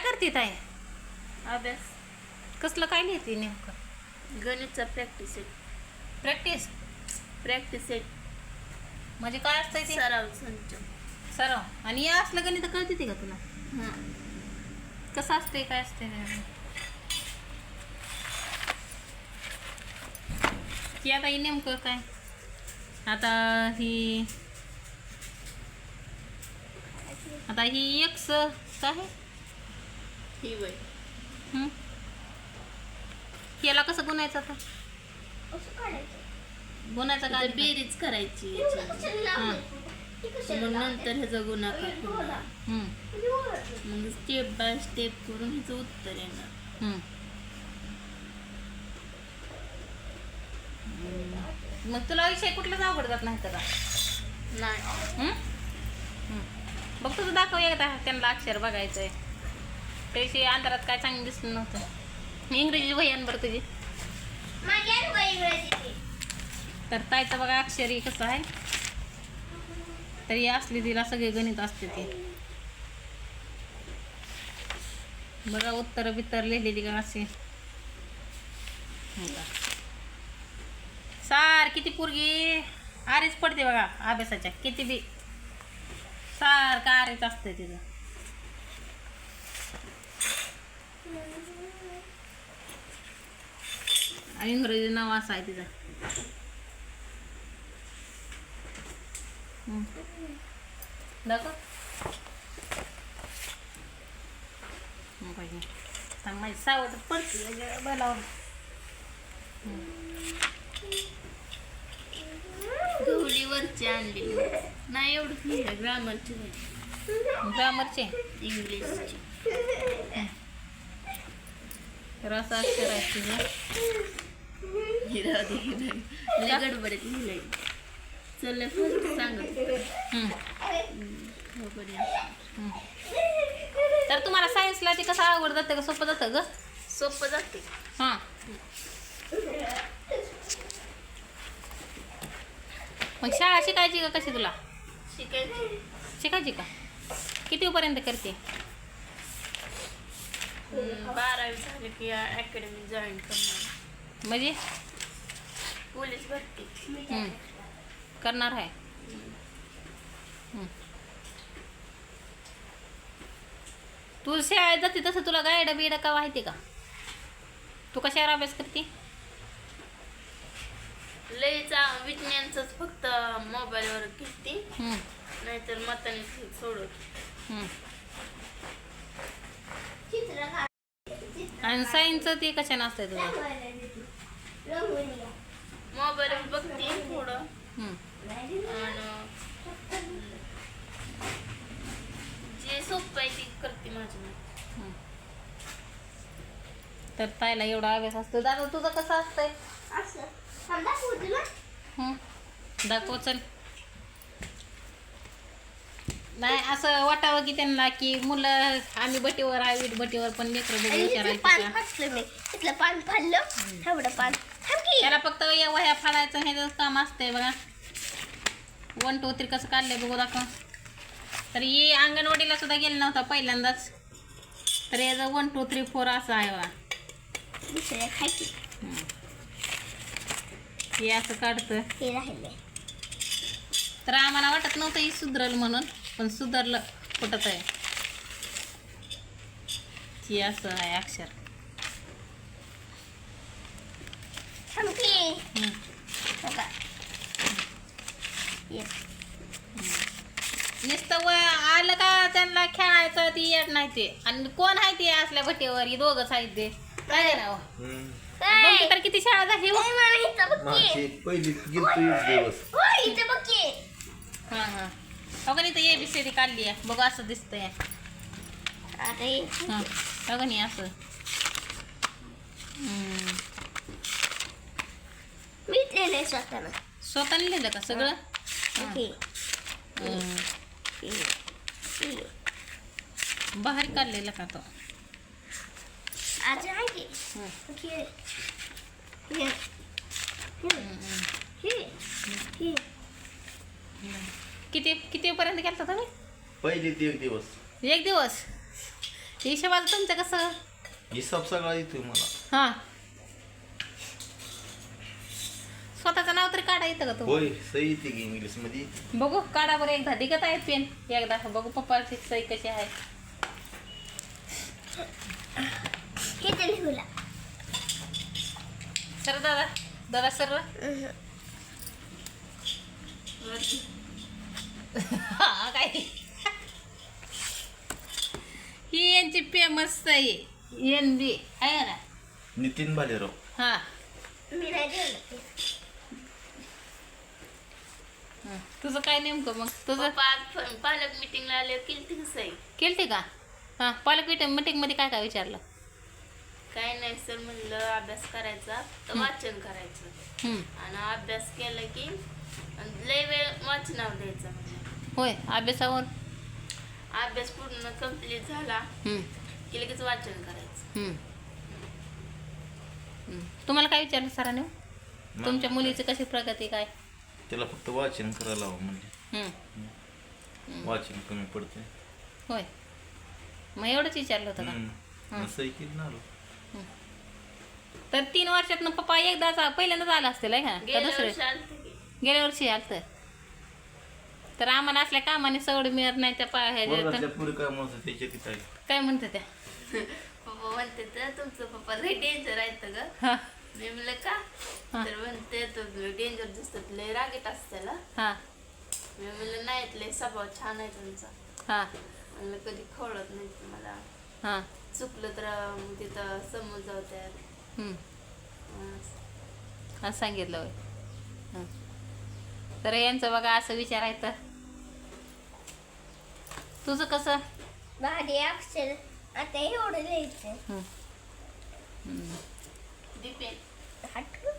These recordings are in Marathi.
काय करते ताई? अभ्यास. कसलं काय लिहिते नेमकं? गणितचा practice set practice practice set म्हणजे काय असतंय ते? सराव संच. सराव. आणि या असलं गणित कळते ते का तुला? हां. कसं असते काय असते ती आता ही नेमकं काय? आता ही आता ही एक्स काय आहे? ही वय हं? याला कसं गुणायचं आता? गुणायचं आता काय बेरीज करायची याची. हां. मग नंतर ह्याचा गुणाकार करणार. हं, मग स्टेप बाय स्टेप करून ह्याचं उत्तर येणार. हं. मग तुला विषय कुठलाच अवघड जात नाही तर नाही. हं? हं. बघ तुझं दाखव एकदा. त्यांना अक्षर बघायचंय. त्याशी अंधारात काय चांगलं दिसलं नव्हतं. इंग्रजी आण बरं तुझी. तर तायचं बघा अक्षर कसं आहे. तरी असली तिला सगळे गणित असते ते. बघा उत्तर बित्तर लिहिलेली का असे. सार किती पोरगी. आरीच पडते बघा अभ्यासाच्या. किती बी. सारखं आरीच असतं तिचं. आणि इंग्रजी नाव असं आहे तिचं. दाखव. माझी सावध पडते बोलावं गवलीवरची आणली नाही. एवढं ग्रामरची ग्रामरचे इंग्लिशची तर असं अक्षर गडबडीत लिहिलंय. चल. हम्म. तर तुम्हाला सायन्सला ते कसं आवड जातं का? सोपं जातं ग? सोपं जाते. हां. मग शाळा शिकायची का कशी तुला? शिकायची. शिकायची का? कितीपर्यंत करते? बारावी झाली की अकॅडमी जॉईन करणार म्हणजे पोलीस भरती हम्म. करणार आहे हम्म. तू शाळेत जाते तसं तुला गायड बिड का माहिती का तू कशावर अभ्यास करते लयचा विज्ञानच फक्त मोबाईलवर घेते हम्म. नाहीतर मताने सोडत हम्म. आणि सायन्सचं ते कशाने असतंय तुझं मोबाईलवर बघते थोडं हम्म. आणि जे सोपं आहे ते करते माझी मी. हम्म. तर ताईला एवढा अभ्यास असतो दादा तुझं कसं असतंय हं? दाखव चल नाही असं वाटावं की त्यांना की मुलं आम्ही बटीवर आहे वीट बटीवर पण लेकरं पान मी. पान फाडलं. एवढं पान त्याला फक्त या वह्या फाडायचं हे काम असतंय बघा. वन टू थ्री कसं काढलंय बघू दाखव. तर ये अंगणवाडीला सुद्धा गेलं नव्हता पहिल्यांदाच. तर याचं वन टू थ्री फोर असं आहे बघा. दुसऱ्या खायची हे असं काढतं. तर आम्हाला वाटत नव्हतं ही सुधरल म्हणून. पण सुधरलं कुठत आहे. ही असं आहे अक्षर. नुसतं व आलं का त्यांना खेळायचं ती येत नाही ते. आणि कोण आहे ते असल्या भटीवर ही दोघंच आहेत ते. काय तर किती शाळा झाली हो. पहिली गेलतो एक दिवस. हां हां. का इथं ए बी सी डी काढली आहे बघ असं दिसतंय आता हे. का नाही असं. मी लिहिलंय स्वतःनं स्वतःने लिहिलं का सगळं. हे. बाहेर काढलेलं का तो आज आहे की. ओके हे. हे. हे. किती किती पर्यंत गेलता तुम्ही? पहिली ते एक दिवस. एक दिवस? हिशोबाचं तुमचं कसं? हिसाब सगळा येतोय मला. हां. स्वतःचं नाव तरी काढा येतं का तू? होय सही येते की इंग्लिशमध्ये. बघू काढा बरं एकदा. दिगत आहे पेन. एकदा. बघू पप्पाची सही कशी आहे. हे तर लिहूला सर दादा. दादा सर. हा काय? ही यांची फेमस सही एन बी आहे ना? नितीन भालेराव. हा. हं. तुझं काय नेमकं मग? तुझं? पप्पा आज प- पालक मिटिंगला आले केली कसं आहे केलते का? हां पालक मीटिंग मीटिंगमध्ये काय काय विचारलं? काय नाही सर म्हणलं अभ्यास करायचा तर वाचन करायचं. हं. आणि अभ्यास केला की लय वेळ वाचनावर द्यायचं. म्हणजे होय अभ्यासावर अभ्यास पूर्ण कंप्लीट झाला. हं. की लगेच वाचन करायचं. तुम्हाला काय विचारलं सरांनी? तुमच्या मुलीची कशी प्रगती काय? त्याला फक्त वाचन करायला हवं म्हणजे हं. वाचन कमी पडते होय. मग एवढंच विचारलं होतं का? हम्म. आलो तर तीन वर्षात पप्पा एकदाच पहिल्यांदाच आला असतील आहे का? गेल्या दुसरे? वर्षी आलते की. गेल्या वर्षी आलत. तर आम्हाला असल्या कामाने सवड मिळत नाही त्या पा ह्याच्या- वर्गातल्या पुढे काय म्हणतात त्याच्या किती आहे. काय म्हणते त्या? पप्पा म्हणते तर तुमचं पप्पा लय डेंजर आहेत ग. हा. मी म्हणलं का. तर म्हणते तो डेंजर दिसतात लय रागीट असते त्याला हा. मी म्हणलं नाही लय स्वभाव छान आहे तुमचा. हा. म्हणलं कधी खवळत नाही तुम्हाला. हा. चुकलं तर तिथं समोर जाऊ हं. असं. सांगितलं. तर यांचं बघा असं विचारायचं तुझं कसं? भारी अक्षर. आता एवढं लिहायचं. हं. हटू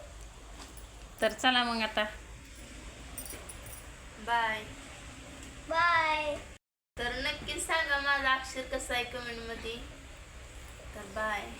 तर चला मग आता. बाय. बाय. तर नक्कीच सांगा माझं अक्षर कसं आहे कमेंटमध्ये. तर बाय.